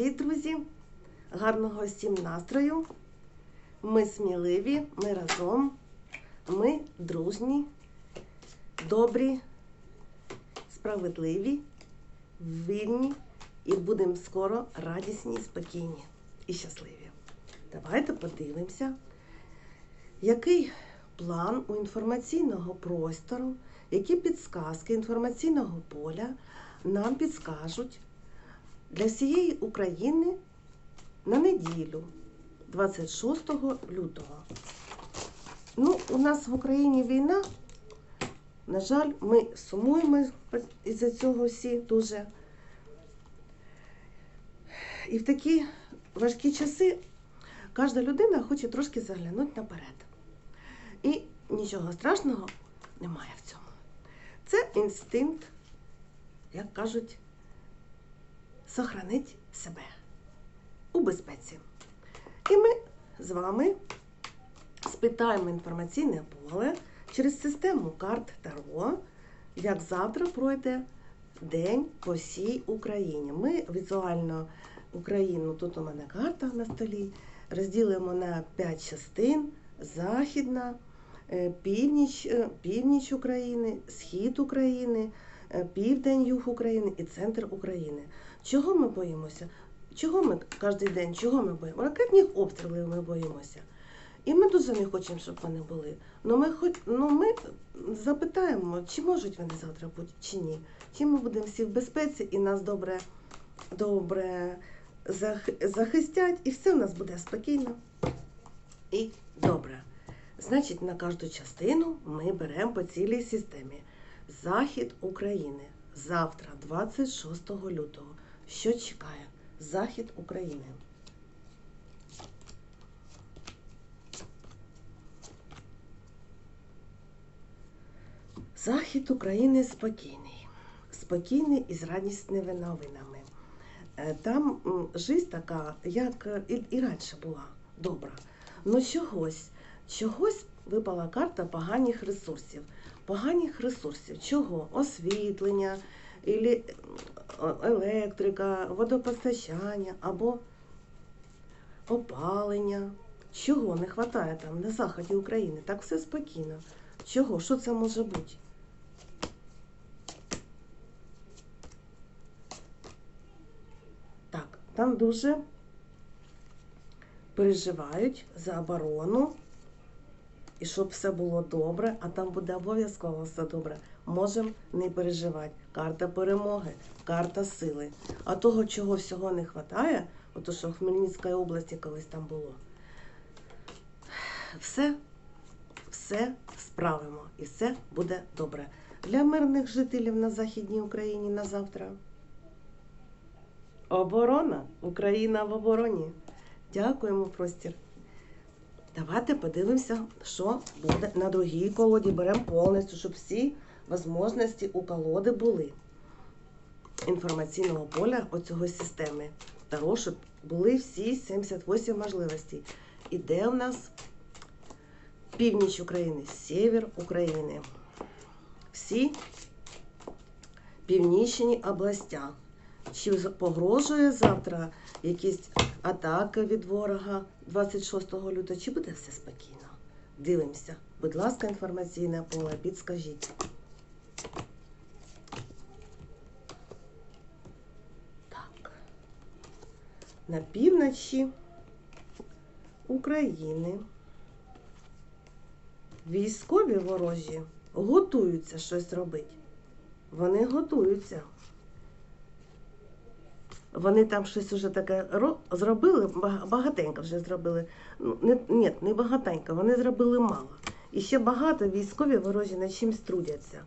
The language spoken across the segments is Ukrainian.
Привіт, друзі! Гарного всім настрою. Ми сміливі, ми разом, ми дружні, добрі, справедливі, вільні і будемо скоро радісні, спокійні і щасливі. Давайте подивимося, який план у інформаційного простору, які підсказки інформаційного поля нам підскажуть для всієї України на неділю, 26 лютого. Ну, у нас в Україні війна. На жаль, ми сумуємо із-за цього всі дуже. І в такі важкі часи кожна людина хоче трошки заглянути наперед. І нічого страшного немає в цьому. Це інстинкт, як кажуть, сохранить себе у безпеці. І ми з вами спитаємо інформаційне поле через систему карт Таро, як завтра пройде день по всій Україні. Ми візуально Україну, тут у мене карта на столі, розділимо на 5 частин: Західна, е, північ, е, північ України, схід України, е, південь, юг України і центр України. Чого ми боїмося? Чого ми кожен день, чого ми боїмося? Ракетних обстрілів ми боїмося. І ми дуже не хочемо, щоб вони були. Ну ми хоч ну ми запитаємо, чи можуть вони завтра бути, чи ні. Чи ми будемо всі в безпеці і нас добре, добре зах- захистять, і все в нас буде спокійно і добре. Значить, на кожну частину ми беремо по цілій системі. Захід України. Завтра, 26 лютого. Що чекає? Захід України. Захід України спокійний. Спокійний і з радісними новинами. Е, Там жизнь така, як е, і, раніше була добра. Ну чогось, чогось випала карта поганих ресурсів. Поганих ресурсів. Чого? Освітлення, електрика, водопостачання або опалення. Чого не вистачає там на заході України? Так все спокійно. Чого? Що це може бути? Так, там дуже переживають за оборону і щоб все було добре, а там буде обов'язково все добре. Можемо не переживати. Карта перемоги, карта сили. А того, чого всього не вистачає, ото що в Хмельницькій області колись там було. Все, все справимо і все буде добре. Для мирних жителів на Західній Україні на завтра. Оборона. Україна в обороні. Дякуємо, простір. Давайте подивимося, що буде на другій колоді. Беремо повністю, щоб всі можливості у колоди були. Інформаційного поля оцього системи. Таро, щоб були всі 78 можливостей. І де в нас північ України, север України. Всі північні областя. Чи погрожує завтра якісь атаки від ворога 26 лютого, чи буде все спокійно? Дивимося. Будь ласка, інформаційне поле, підскажіть. Так. На півночі України військові ворожі готуються щось робити. Вони готуються. Вони там щось вже таке зробили, багатенько вже зробили. Ну, ні, не багатенько, вони зробили мало. І ще багато військові ворожі над чимсь трудяться.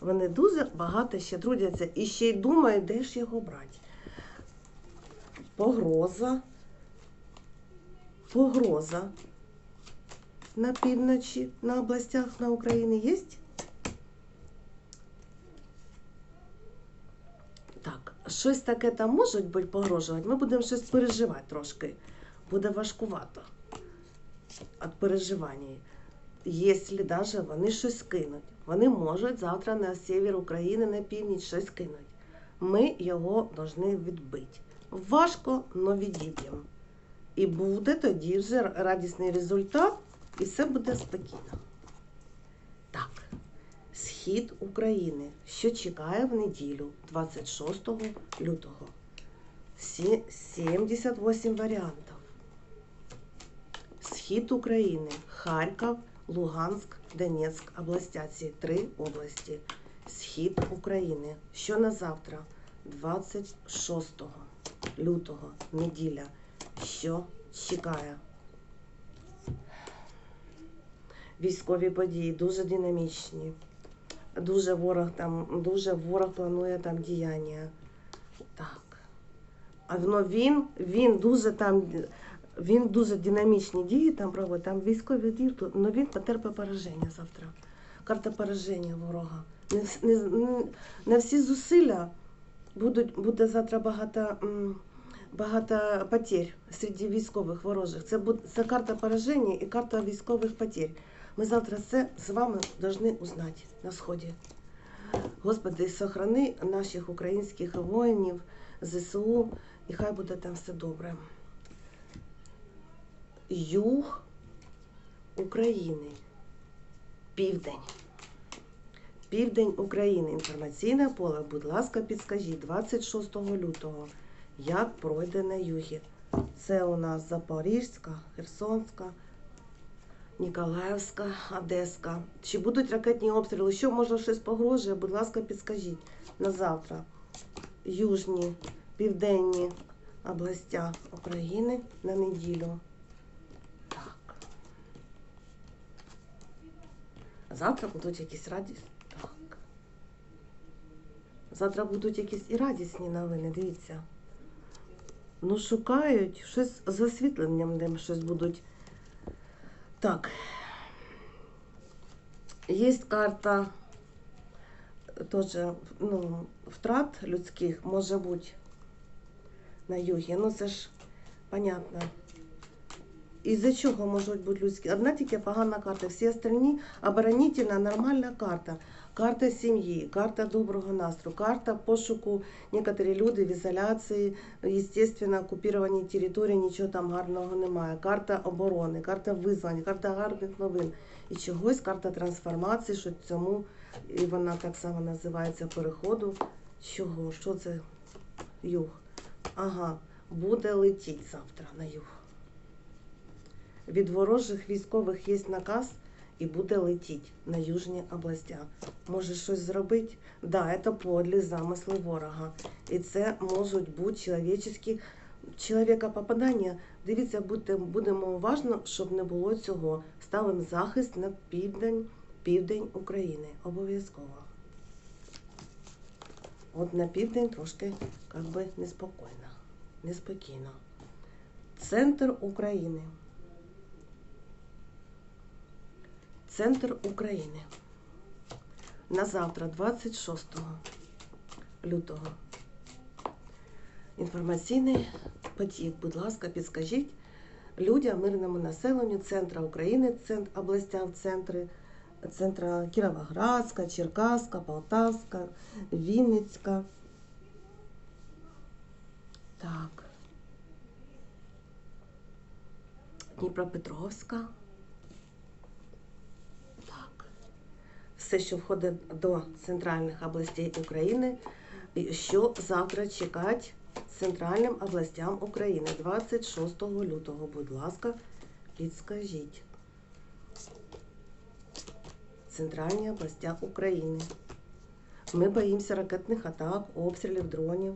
Вони дуже багато ще трудяться і ще й думають, де ж його брати. Погроза. Погроза на півночі, на областях на Україні є? Так, щось таке там можуть бути погрожувати, ми будемо щось переживати трошки. Буде важкувато від переживання. Якщо навіть вони щось кинуть, вони можуть завтра на север України, на північ щось кинуть. Ми його повинні відбити. Важко, но відіб'ємо. І буде тоді вже радісний результат, і все буде спокійно. Так, схід України, що чекає в неділю 26 лютого. 78 варіантів. Схід України, Харків, Луганськ, Донецьк, областя ці три області. Схід України. Що на завтра? 26 лютого, неділя. Що чекає? Військові події дуже динамічні. Дуже ворог там, дуже ворог планує там діяння. Так. А він, він дуже там, він дуже динамічні дії там проводить, там військові дії, але він потерпить пораження завтра. Карта пораження ворога. Не, не, не всі зусилля будуть, буде завтра багато, багато потерь серед військових ворожих. Це, буде, це карта пораження і карта військових потерь. Ми завтра це з вами повинні узнати на сході. Господи, сохрани наших українських воїнів, ЗСУ, і хай буде там все добре. Юг України. Південь. Південь України. Інформаційне поле, будь ласка, підскажіть 26 лютого, як пройде на югі. Це у нас Запорізька, Херсонська, Ніколаївська, Одеська. Чи будуть ракетні обстріли? Що може щось погрожує? Будь ласка, підскажіть на завтра. Южні, південні областя України на неділю. Так. Завтра будуть якісь радісні. Завтра будуть якісь і радісні новини, дивіться. Ну, шукають щось з освітленням, де щось будуть. Так. Є карта теж ну, втрат людських може бути на югі. Ну це ж понятно. Із-за чого можуть бути людські? Одна тільки погана карта. Всі остальні оборонительна, нормальна карта. Карта сім'ї, карта доброго настрою, карта пошуку некоторі люди в ізоляції, естественно, окуповані території, нічого там гарного немає. Карта оборони, карта визвання, карта гарних новин. І чогось карта трансформації, що цьому, і вона так само називається переходу. Чого? Що це юг? Ага, буде летіть завтра на юг. Від ворожих військових є наказ і буде летіть на южні областя. Може щось зробити? Да, це подлі замисли ворога. І це можуть бути чоловічі чоловіка попадання. Дивіться, будемо уважно, щоб не було цього. Ставимо захист на південь, південь України. Обов'язково. От на південь трошки як би неспокійно. Неспокійно. Центр України. Центр України. На завтра, 26 лютого. Інформаційний потік, будь ласка, підскажіть людям, мирному населенню центра України, центр, областям центри, центра Кіровоградська, Черкаська, Полтавська, Вінницька. Так. Дніпропетровська. Так. Все, що входить до центральних областей України, що завтра чекати центральним областям України 26 лютого. Будь ласка, підскажіть. Центральні областя України. Ми боїмося ракетних атак, обстрілів, дронів.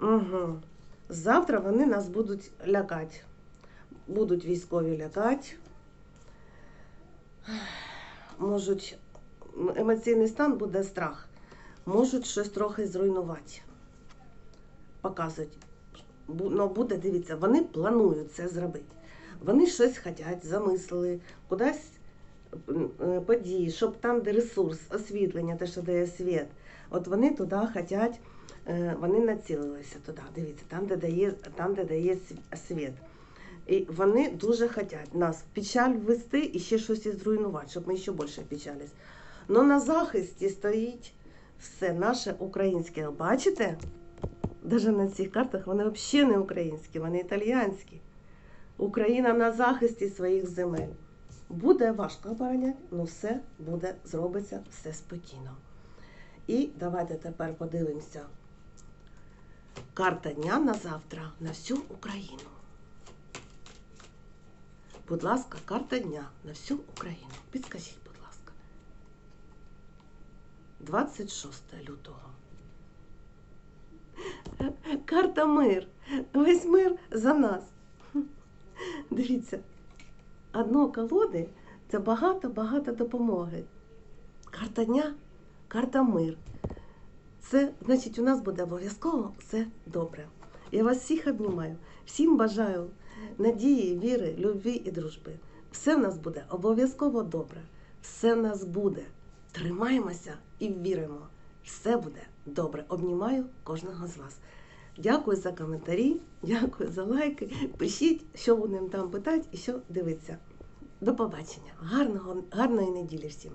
Угу. Завтра вони нас будуть лякати. Будуть військові лякати. Можуть емоційний стан буде страх. Можуть щось трохи зруйнувати. Показують. Ну, буде, дивіться, вони планують це зробити. Вони щось хочуть, замислили, кудись е, події, щоб там, де ресурс, освітлення, те, що дає світ, от вони туди хочуть, е, вони націлилися туди. Дивіться, там, де дає, там, де дає світ. І вони дуже хочуть нас в печаль ввести і ще щось зруйнувати, щоб ми ще більше печались. Ну на захисті стоїть все наше українське. Бачите? навіть на цих картах вони взагалі не українські, вони італіянські. Україна на захисті своїх земель. Буде важко обороняти, але все буде зробиться все спокійно. І давайте тепер подивимося. Карта дня на завтра на всю Україну. Будь ласка, карта дня на всю Україну. Підскажіть. 26 лютого. Карта мир. Весь мир за нас. Дивіться, одно колоди це багато-багато допомоги. Карта дня, карта мир. Це значить, у нас буде обов'язково все добре. Я вас всіх обнімаю, всім бажаю надії, віри, любві і дружби. Все в нас буде обов'язково добре. Все в нас буде. Тримаємося і віримо. Все буде добре. Обнімаю кожного з вас. Дякую за коментарі, дякую за лайки. Пишіть, що будемо там питати і що дивитися. До побачення. Гарного, гарної неділі всім!